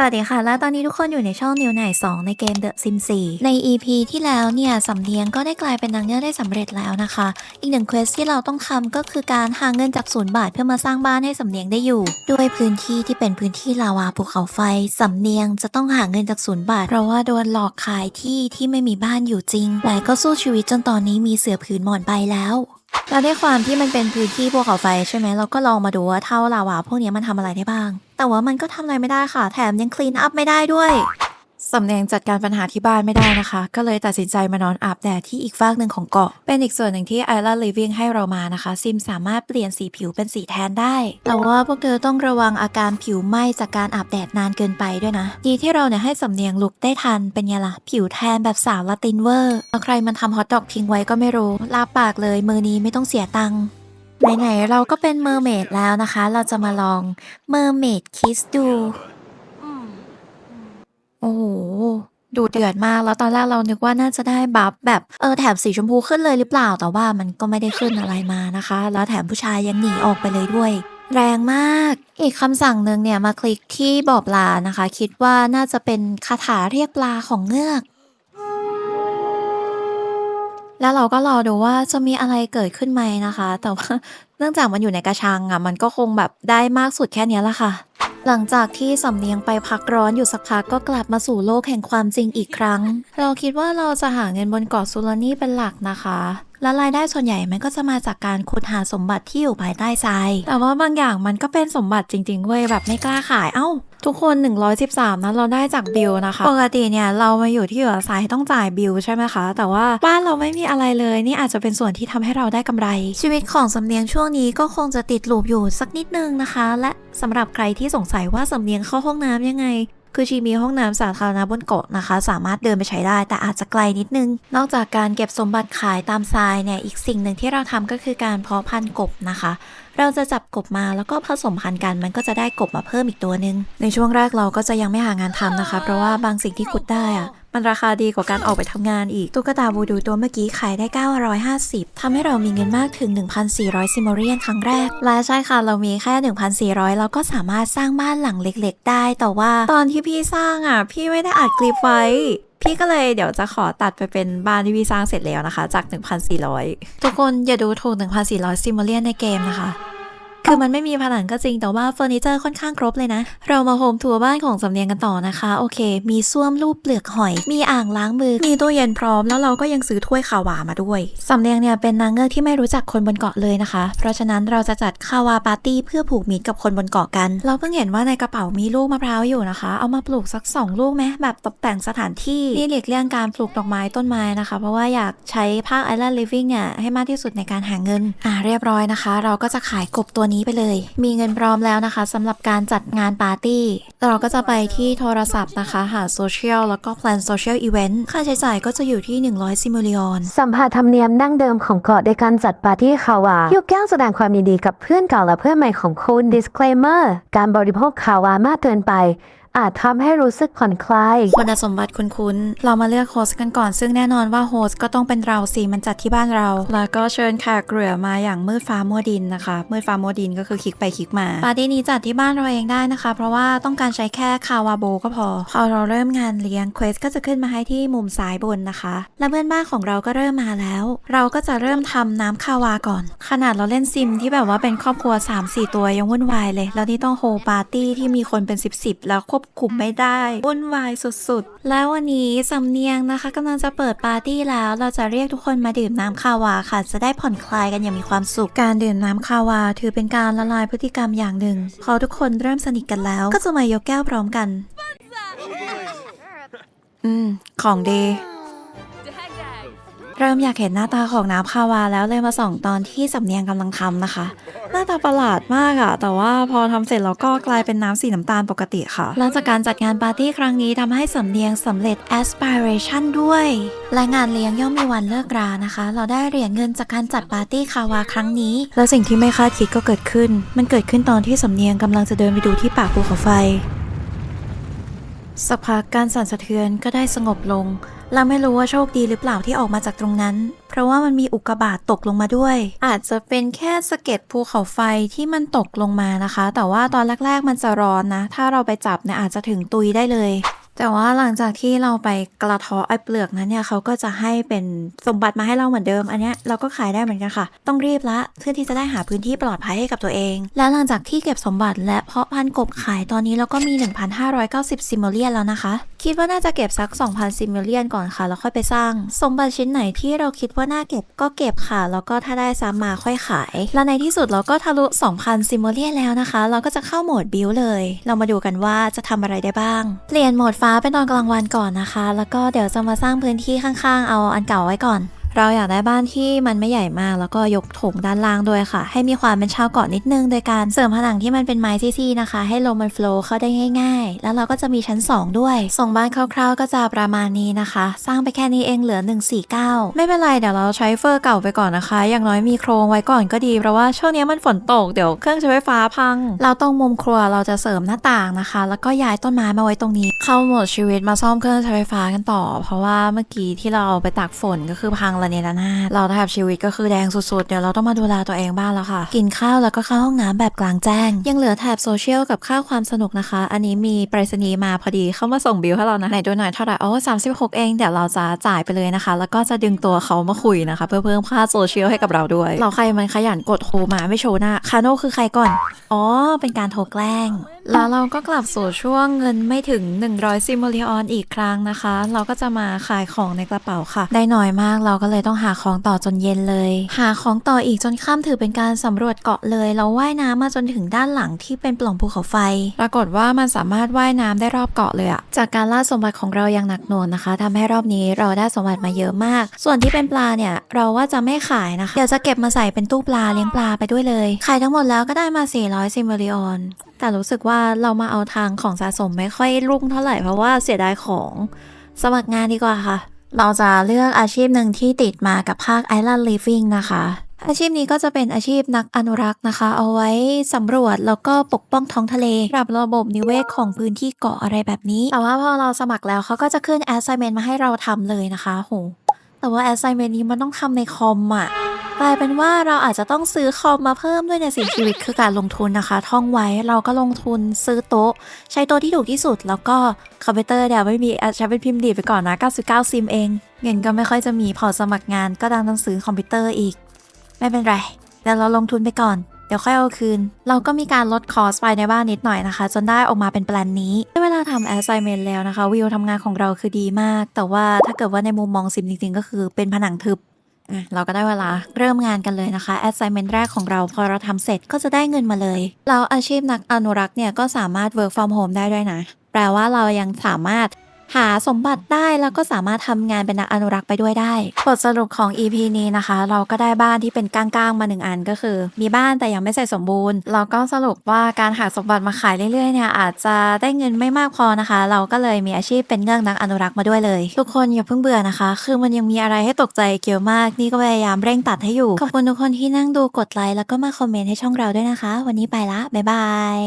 สวัสดีค่ะ และตอนนี้ทุกคนอยู่ในช่องนิวไน2ในเกม The Sim 4ใน EP ที่แล้วเนี่ยสำเนียงก็ได้กลายเป็นนางเงือกได้สำเร็จแล้วนะคะ อีกหนึ่งเควสที่เราต้องทำก็คือการหาเงินจากศูนย์บาทเพื่อมาสร้างบ้านให้สำเนียงได้อยู่ ด้วยพื้นที่ที่เป็นพื้นที่ลาวาภูเขาไฟสำเนียงจะต้องหาเงินจากศูนย์บาท เพราะว่าโดนหลอกขายที่ที่ไม่มีบ้านอยู่จริง แต่ก็สู้ชีวิตจนตอนนี้มีเสือผืนหมอนใบแล้ว แล้วด้วยความที่มันเป็นพื้นที่ภูเขาไฟใช่ไหมเราก็ลองมาดูว่าเท่าลาวาพวกนี้มันทำอะไรได้บ้าง แต่ว่ามันก็ทำอะไรไม่ได้ค่ะ แถมยังคลีนอัพไม่ได้ด้วย สำเนียงจัดการปัญหาที่บ้านไม่ได้นะคะ ก็เลยตัดสินใจมานอนอาบแดดที่อีกฟากหนึ่งของเกาะ เป็นอีกส่วนหนึ่งที่ Isla Living ให้เรามานะคะ ซิมสามารถเปลี่ยนสีผิวเป็นสีแทนได้ แต่ว่าพวกเธอต้องระวังอาการผิวไหม้จากการอาบแดดนานเกินไปด้วยนะ ดีที่เราเนี่ยให้สำเนียงลุกได้ทันเป็นไงล่ะ ผิวแทนแบบสาวละตินเวอร์ใครมันทำฮอทดอกทิ้งไว้ก็ไม่รู้ลาปากเลยมือนี้ไม่ต้องเสียตังค์ไหนๆเราก็เป็นเมอร์เมดแล้วนะคะ เราจะมาลองเมอร์เมดคิสดู โอ้โหดูเดือดมาก แล้วตอนแรกเรานึกว่าน่าจะได้บัฟแบบ เออ แถมสีชมพูขึ้นเลยหรือเปล่า แต่ว่ามันก็ไม่ได้ขึ้นอะไรมานะคะ แล้วแถมผู้ชายยังหนีออกไปเลยด้วย แรงมาก อีกคำสั่งหนึ่งเนี่ยมาคลิกที่บอกปลานะคะ คิดว่าน่าจะเป็นคาถาเรียกปลาของเงือก แล้วเราก็รอดูว่าจะมีอะไรเกิดขึ้นไหมนะคะ แต่ว่าเนื่องจากมันอยู่ในกระชังอะ มันก็คงแบบได้มากสุดแค่เนี้ยละค่ะ หลังจากที่สำเนียงไปพักร้อนอยู่สักพักก็กลับมาสู่โลกแห่งความจริงอีกครั้ง เราคิดว่าเราจะหาเงินบนเกาะซูลานี่เป็นหลักนะคะและรายได้ส่วนใหญ่มันก็จะมาจากการขุดหาสมบัติที่อยู่ภายใต้ทราย แต่ว่าบางอย่างมันก็เป็นสมบัติจริงๆเว้ยแบบไม่กล้าขาย เอ้า ทุกคน 113 นั้นเราได้จากบิลนะคะ ปกติเนี่ยเรามาอยู่ที่อยู่อาศัยต้องจ่ายบิลใช่ไหมคะ แต่ว่าบ้านเราไม่มีอะไรเลย นี่อาจจะเป็นส่วนที่ทำให้เราได้กำไร ชีวิตของสำเนียงช่วงนี้ก็คงจะติดลูปอยู่สักนิดนึงนะคะ และสำหรับใครที่สงสัยว่าสำเนียงเข้าห้องน้ำยังไง คือชีมีห้องน้ำสาธารณะบนเกาะนะคะ สามารถเดินไปใช้ได้แต่อาจจะไกลนิดนึง นอกจากการเก็บสมบัติขายตามทรายเนี่ยอีกสิ่งหนึ่งที่เราทำก็คือการเพาะพันธุ์กบนะคะเราจะจับกบมาแล้วก็ผสมพันธุ์กันมันก็จะได้กบมาเพิ่มอีกตัวหนึ่งในช่วงแรกเราก็จะยังไม่หางานทำนะคะ เพราะว่าบางสิ่งที่ขุดได้อะ มันราคาดีกว่าการออกไปทำงานอีก ตุ๊กตาบูดูตัวเมื่อกี้ขายได้ 950ทำให้เรามีเงินมากถึง 1,400 ซิมโมเรียนครั้งแรก และใช่ค่ะ เรามีแค่ 1,400 เราก็สามารถสร้างบ้านหลังเล็กๆ ได้ แต่ว่าตอนที่พี่สร้างอะ พี่ไม่ได้อัดคลิปไว้พี่ก็เลยเดี๋ยวจะขอตัดไปเป็นบ้านที่พี่สร้างเสร็จแล้วนะคะ จาก 1,400 ทุกคนอย่าดูถูก 1,400 ซิมโมเรียนในเกมนะคะ คือมันไม่มีผนังก็จริงแต่ว่าเฟอร์นิเจอร์ค่อนข้างครบเลยนะ เรามาโฮมทัวร์บ้านของสำเนียงกันต่อนะคะ โอเค มีส้วมรูปเปลือกหอย มีอ่างล้างมือ มีตู้เย็นพร้อม แล้วเราก็ยังซื้อถ้วยคาวามาด้วย สำเนียงเนี่ยเป็นนางเงือกที่ไม่รู้จักคนบนเกาะเลยนะคะ เพราะฉะนั้นเราจะจัดคาวาปาร์ตี้เพื่อผูกมิตรกับคนบนเกาะกัน เราเพิ่งเห็นว่าในกระเป๋ามีลูกมะพร้าวอยู่นะคะ เอามาปลูกสักสองลูกไหมแบบตกแต่งสถานที่นี่หลีกเลี่ยงการปลูกดอกไม้ต้นไม้นะคะ เพราะว่าอยากใช้ภาค Island Living เนี่ยให้มากที่สุดในการหาเงิน อ่าเรียบร้อยนะคะ เราก็จะขายกบตัวนี้ไปเลย มีเงินพร้อมแล้วนะคะสำหรับการจัดงานปาร์ตี้ เราก็จะไปที่โทรศัพท์นะคะ หาโซเชียลแล้วก็แพลนโซเชียลอีเวนต์ค่าใช้จ่ายก็จะอยู่ที่ 100ซิมูลิออนสัมผัสธรรมเนียมดั้งเดิมของเกาะในการจัดปาร์ตี้คาวายุกแก้วแสดงความยินดีกับเพื่อนเก่าและเพื่อนใหม่ของคุณ disclaimer การบริโภคคาวามากเกินไป อาจทำให้รู้สึกผ่อนคลาย คุณสมบัติคุ้นๆ เรามาเลือกโฮสต์กันก่อน ซึ่งแน่นอนว่าโฮสต์ก็ต้องเป็นเราสิ มันจัดที่บ้านเรา แล้วก็เชิญแขกเรือมาอย่างมืดฟ้ามัวดินนะคะ มืดฟ้ามัวดินก็คือคลิกไปคลิกมา ปาร์ตี้นี้จัดที่บ้านเราเองได้นะคะ เพราะว่าต้องการใช้แค่คาวาโบก็พอ พอเราเริ่มงานเลี้ยงเควสก็จะขึ้นมาให้ที่มุมซ้ายบนนะคะ และเพื่อนบ้านของเราก็เริ่มมาแล้ว เราก็จะเริ่มทำน้ำคาวาก่อน ขนาดเราเล่นซิมที่แบบว่าเป็นครอบครัว 3-4 ตัวยังวุ่นวายเลย แล้วนี่ต้องโฮปาร์ตี้ที่มีคนเป็น 10 10แล้วควบคุมไม่ได้วุ่นวายสุดๆ แล้ววันนี้สำเนียงนะคะกำลังจะเปิดปาร์ตี้แล้ว เราจะเรียกทุกคนมาดื่มน้ำคาวาค่ะ จะได้ผ่อนคลายกันอย่างมีความสุข การดื่มน้ำคาวา ถือเป็นการละลายพฤติกรรมอย่างหนึ่ง พอทุกคนเริ่มสนิทกันแล้ว ก็จะมายกแก้วพร้อมกัน อืม ของดีเริ่มอยากเห็นหน้าตาของน้ำคาวาแล้วเลยมาส่องตอนที่สำเนียงกำลังทำนะคะ หน้าตาประหลาดมากอะแต่ว่าพอทำเสร็จแล้วก็กลายเป็นน้ำสีน้ำตาลปกติค่ะ หลังจากการจัดงานปาร์ตี้ครั้งนี้ทำให้สำเนียงสำเร็จ aspiration ด้วย และงานเลี้ยงย่อมมีวันเลิกรานะคะ เราได้เหรียญเงินจากการจัดปาร์ตี้คาวาครั้งนี้ แล้วสิ่งที่ไม่คาดคิดก็เกิดขึ้น มันเกิดขึ้นตอนที่สำเนียงกำลังจะเดินไปดูที่ปากภูเขาไฟสักพักการสั่นสะเทือนก็ได้สงบลง และไม่รู้ว่าโชคดีหรือเปล่าที่ออกมาจากตรงนั้น เพราะว่ามันมีอุกกาบาตตกลงมาด้วย อาจจะเป็นแค่สะเก็ดภูเขาไฟที่มันตกลงมานะคะ แต่ว่าตอนแรก ๆ มันจะร้อนนะ ถ้าเราไปจับเนี่ยอาจจะถึงตุยได้เลย แต่ว่าหลังจากที่เราไปกระเทาะไอ้เปลือกนั้นเนี่ยเขาก็จะให้เป็นสมบัติมาให้เราเหมือนเดิม อันเนี้ยเราก็ขายได้เหมือนกันค่ะ ต้องรีบละเพื่อที่จะได้หาพื้นที่ปลอดภัยให้กับตัวเอง และหลังจากที่เก็บสมบัติและเพาะพันธุ์กบขายตอนนี้เราก็มี 1,590ซิมเมเลียนแล้วนะคะคิดว่าน่าจะเก็บสัก 2,000ซิมเลียนก่อนค่ะ แล้วค่อยไปสร้าง สมบัติชิ้นไหนที่เราคิดว่าน่าเก็บก็เก็บค่ะ แล้วก็ถ้าได้ซ้ำมาค่อยขาย และในที่สุดเราก็ทะลุ 2,000ซิมเลียนแล้วนะคะ เราก็จะเข้าโหมดบิวเลย เรามาดูกันว่าจะทำอะไรได้บ้าง เปลี่ยนโหมดฟ้าเป็นตอนกลางวันก่อนนะคะ แล้วก็เดี๋ยวจะมาสร้างพื้นที่ข้างๆ เอาอันเก่าไว้ก่อน เราอยากได้บ้านที่มันไม่ใหญ่มาก แล้วก็ยกถงด้านล่างด้วยค่ะ ให้มีความเป็นชาวเกาะนิดนึง โดยการเสริมผนังที่มันเป็นไม้ซี่ๆนะคะ ให้ลมมันโฟล์เข้าได้ง่าย ๆ แล้วเราก็จะมีชั้น 2 ด้วย ส่งบ้านคร่าว ๆ ก็จะประมาณนี้นะคะ สร้างไปแค่นี้เองเหลือ 149 ไม่เป็นไรเดี๋ยวเราใช้เฟอร์เก่าไปก่อนนะคะ อย่างน้อยมีโครงไว้ก่อนก็ดีเพราะว่าช่วงนี้มันฝนตกเดี๋ยวเครื่องใช้ไฟฟ้าพัง เราตรงมุมครัวเราจะเสริมหน้าต่างนะคะ แล้วก็ย้ายต้นไม้มาไว้ตรงนี้ เข้าหมดชีวิตมาซ่อมเครื่องใช้ไฟฟ้ากันต่อ เพราะว่าเมื่อกี้ที่เราไปตากฝนก็คือพังระเนระนาดเราแทบชีวิตก็คือแดงสุดๆ เดี๋ยวเราต้องมาดูแลตัวเองบ้างแล้วค่ะ กินข้าวแล้วก็เข้าห้องน้ำแบบกลางแจ้ง ยังเหลือแถบโซเชียลกับค่าความสนุกนะคะ อันนี้มีไปรษณีย์มาพอดีเข้ามาส่งบิลให้เรานะไหนดูหน่อยเท่าไหร่โอ๋อ36เองเดี๋ยวเราจะจ่ายไปเลยนะคะ แล้วก็จะดึงตัวเขามาคุยนะคะ เพื่อเพิ่มค่าโซเชียลให้กับเราด้วย เราใครมันขยันกดโทรมาไม่โชว์หน้าคาโน่คือใครก่อนอ๋อเป็นการโทรแกล้ง แล้วเราก็กลับสู่ช่วงเงินไม่ถึง 100ซิมโลีออนอีกครั้งนะคะ เราก็จะมาขายของในกระเป๋าค่ะ ได้น้อยมากเราก็เลยต้องหาของต่อจนเย็นเลย หาของต่ออีกจนค่ำถือเป็นการสำรวจเกาะเลย เราว่ายน้ำมาจนถึงด้านหลังที่เป็นปล่องภูเขาไฟ ปรากฏว่ามันสามารถว่ายน้ำได้รอบเกาะเลยอะจากการล่าสมบัติของเราอย่างหนักหน่วงนะคะทำให้รอบนี้เราได้สมบัติมาเยอะมาก ส่วนที่เป็นปลาเนี่ยเราว่าจะไม่ขายนะคะเดี๋ยวจะเก็บมาใส่เป็นตู้ปลาเลี้ยงปลาไปด้วยเลยขายทั้งหมดแล้วก็ได้มา 400ซิมโลีออนแต่รู้สึกว่าเรามาเอาทางของสะสมไม่ค่อยรุ่งเท่าไหร่เพราะว่าเสียดายของสมัครงานดีกว่าค่ะ เราจะเลือกอาชีพหนึ่งที่ติดมากับภาค Island Living นะคะ อาชีพนี้ก็จะเป็นอาชีพนักอนุรักษ์นะคะ เอาไว้สำรวจแล้วก็ปกป้องท้องทะเลปรับระบบนิเวศของพื้นที่เกาะอะไรแบบนี้ แต่ว่าพอเราสมัครแล้วเขาก็จะขึ้น assignment มาให้เราทำเลยนะคะโหแต่ว่า assignment นี้มันต้องทำในคอมอะ กลายเป็นว่าเราอาจจะต้องซื้อคอมมาเพิ่มด้วยในสิ่งชีวิตคือการลงทุนนะคะ ท่องไว้เราก็ลงทุนซื้อโต๊ะ ใช้โต๊ะที่ถูกที่สุด แล้วก็คอมพิวเตอร์เดี๋ยวไม่มีอะใช้เป็นพิมพ์ดีไปก่อนนะ 99 ซิมเอง เงินก็ไม่ค่อยจะมีพอสมัครงานก็ดังต้องซื้อคอมพิวเตอร์อีก ไม่เป็นไรเดี๋ยวเราลงทุนไปก่อนเดี๋ยวค่อยเอาคืน เราก็มีการลดคอสไปในบ้านนิดหน่อยนะคะ จนได้ออกมาเป็นแปลนนี้เวลาทำ assignment แล้วนะคะ วิวทำงานของเราคือดีมาก แต่ว่าถ้าเกิดว่าในมุมมองซิมจริงๆ ก็คือเป็นผนังทึบ เราก็ได้เวลาเริ่มงานกันเลยนะคะ assignment แรกของเราพอเราทำเสร็จก็จะได้เงินมาเลยแล้วอาชีพนักอนุรักษ์เนี่ยก็สามารถ work from home ได้ด้วยนะ แปลว่าเรายังสามารถ หาสมบัติได้แล้วก็สามารถทำงานเป็นนักอนุรักษ์ไปด้วยได้ บทสรุปของ EP นี้นะคะ เราก็ได้บ้านที่เป็นก้างๆมาหนึ่งอันก็คือ มีบ้านแต่ยังไม่เสร็จสมบูรณ์ เราก็สรุปว่าการหาสมบัติมาขายเรื่อยๆเนี่ยอาจจะได้เงินไม่มากพอนะคะ เราก็เลยมีอาชีพเป็นเงือกนักอนุรักษ์มาด้วยเลย ทุกคนอย่าเพิ่งเบื่อนะคะ คือมันยังมีอะไรให้ตกใจเกี่ยวมากนี่ก็พยายามเร่งตัดให้อยู่ขอบคุณทุกคนที่นั่งดูกดไลค์แล้วก็มาคอมเมนต์ให้ช่องเราด้วยนะคะ วันนี้ไปละบ๊ายบาย